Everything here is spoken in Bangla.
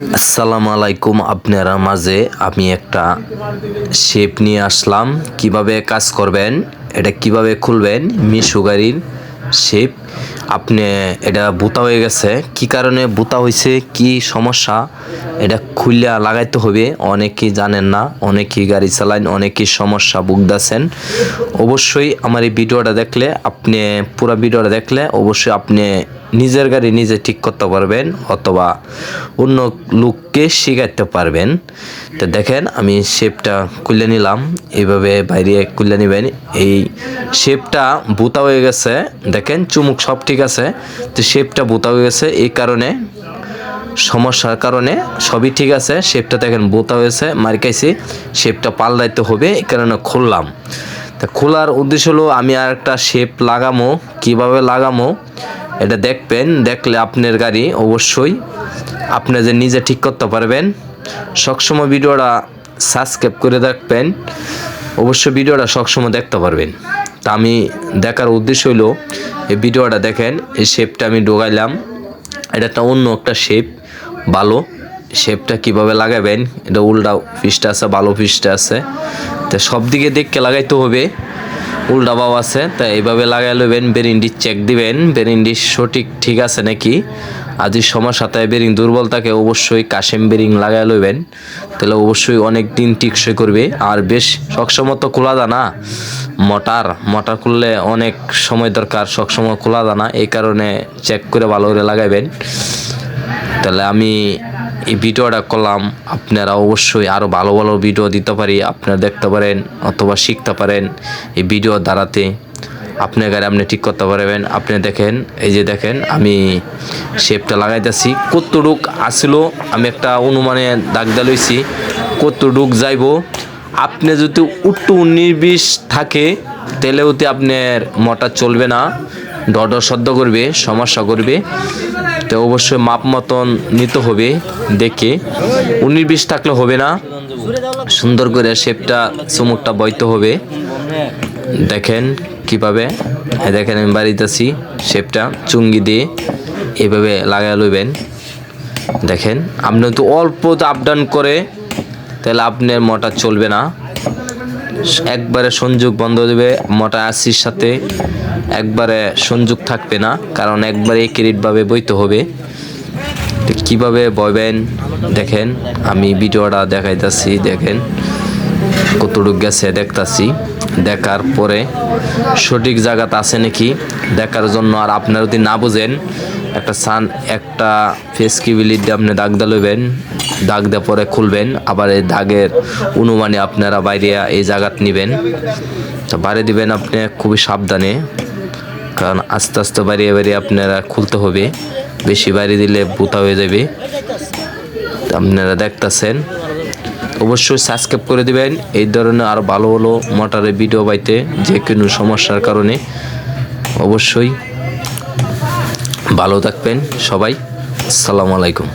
আসসালামু আলাইকুম আপনারা মাঝে আমি একটা শেপ নিয়ে আসলাম। কীভাবে কাজ করবেন, এটা কীভাবে খুলবেন, মিশু গাড়ির শেপ। আপনি এটা বুতা হয়ে গেছে। কি কারণে বুতা হয়েছে কি সমস্যা? এটা খুললে লাগাইতে হবে। অনেকেই জানেন না, অনেকেই গাড়ি চালান অনেকেই সমস্যা ভুগতেছেন। অবশ্যই আমার এই ভিডিওটা দেখলে, আপনি পুরো ভিডিওটা দেখলে অবশ্যই আপনি নিজের গাড়ি নিজে ঠিক করতে পারবেন অথবা অন্য লোককে শিখাইতে পারবেন। তো দেখেন, আমি শেপটা খুলে নিলাম। এইভাবে বাইরে খুলে নেবেন। এই শেপটা বুতা হয়ে গেছে। দেখেন চুমুক সব ঠিক আছে, তো শেপটা বোতা হয়ে গেছে। এই কারণে, সমস্যার কারণে সবই ঠিক আছে শেপটা দেখেন বোতা হয়েছে মার্কাইছি শেপটা পাল্টাইতে হবে, এই কারণে খুললাম। তা খোলার উদ্দেশ্য হলো আমি আর একটা শেপ লাগামো, কীভাবে লাগামো, এটা দেখবেন, দেখলে আপনার গাড়ি অবশ্যই আপনি যে নিজে ঠিক করতে পারবেন। সবসময় ভিডিওটা সাবস্ক্রাইব করে দেখবেন অবশ্যই ভিডিওটা সবসময় দেখতে পারবেন। তা আমি দেখার উদ্দেশ্য হলো এই ভিডিওটা দেখেন, এই শেপটা আমি ঢোকাইলাম। এটা একটা অন্য একটা শেপ ভালো শেপটা কীভাবে লাগাবেন, এটা উল্টা পিসটা আছে ভালো পিসটা আছে। তো সব দিকে দেখকে লাগাইতে হবে। উল্টা বাও আছে, তা এইভাবে লাগাই লবেন বেরিন্ডি চেক দিবেন বেরিন্ডি সঠিক ঠিক আছে নাকি? আর সময় তাই বেরিং দুর্বল থাকে অবশ্যই কাশেম বেরিং লাগাই লবেন তাহলে অবশ্যই অনেক দিন টিকসই করবে। আর বেশ সবসময় তো খোলা যায় না? মোটর মোটর খুললে অনেক সময় দরকার সবসময় খোলা যায় না? এই কারণে চেক করে ভালো করে লাগাইবেন। তাহলে আমি এই ভিডিওটা করলাম। আপনারা অবশ্যই আরও ভালো ভালো ভিডিও দিতে পারি। আপনারা দেখতে পারেন অথবা শিখতে পারেন এই ভিডিও দ্বারাতে। আপনার গাড়ি আপনি ঠিক করতে পারবেন। আপনি দেখেন, এই যে দেখেন, আমি শেপটা লাগাইতেছি। কতটুক আসলো, আমি একটা অনুমানে দাগ দা লইছি, কতটুক যাইব। আপনি যদি উট্টু নির্বিষ থাকে, তাহলে ওতে আপনার মোটর চলবে না ডড সদ্য করবে, সমস্যা করবে। তো অবশ্যই মাপ মতন নিতে হবে, দেখে। উনিশ থাকলে হবে না। সুন্দর করে শেপটা চুমুকটা বইতে হবে। দেখেন কীভাবে দেখেন আমি বাড়িতেছি, শেপটা চুঙ্গি দিয়ে এভাবে লাগাই লইবেন। দেখেন, আপনি তো অল্প আপ ডাউন করে, তাহলে আপনার মোটা চলবে না। একবারে সংযোগ বন্ধ দেবে মোটা আশির সাথে একবারে সংযোগ থাকবে না, কারণ একবারে ক্রেডিটভাবে বইতে হবে। কীভাবে বইবেন, দেখেন, আমি ভিডিওটা দেখাইতেছি, দেখেন। কতটুক গেছে দেখতাছি। দেখার পরে সঠিক জায়গাতে আছে নাকি? দেখার জন্য আর আপনারা যদি না বুঝেন, একটা সান, একটা ফেস কিবিলিট দিয়ে আপনি দাগ দিলবেন দাগ দেওয়া পরে খুলবেন, আবার এই দাগের অনুমানে আপনারা বাইরে এই জায়গাত নেবেন। তো বাইরে দিবেন আপনি খুবই সাবধানে, কারণ আস্তে আস্তে বাড়িয়ে বাড়িয়ে আপনারা খুলতে হবে। বেশি বাইরে দিলে বুতা হয়ে যাবে। আপনারা দেখতেছেন অবশ্যই সাবস্ক্রাইব করে দিবেন। এই ধরনের আরও ভালো ভালো মোটরের ভিডিও পাইতে যে কোনো সমস্যার কারণে অবশ্যই ভালো থাকবেন সবাই। আসসালামু আলাইকুম।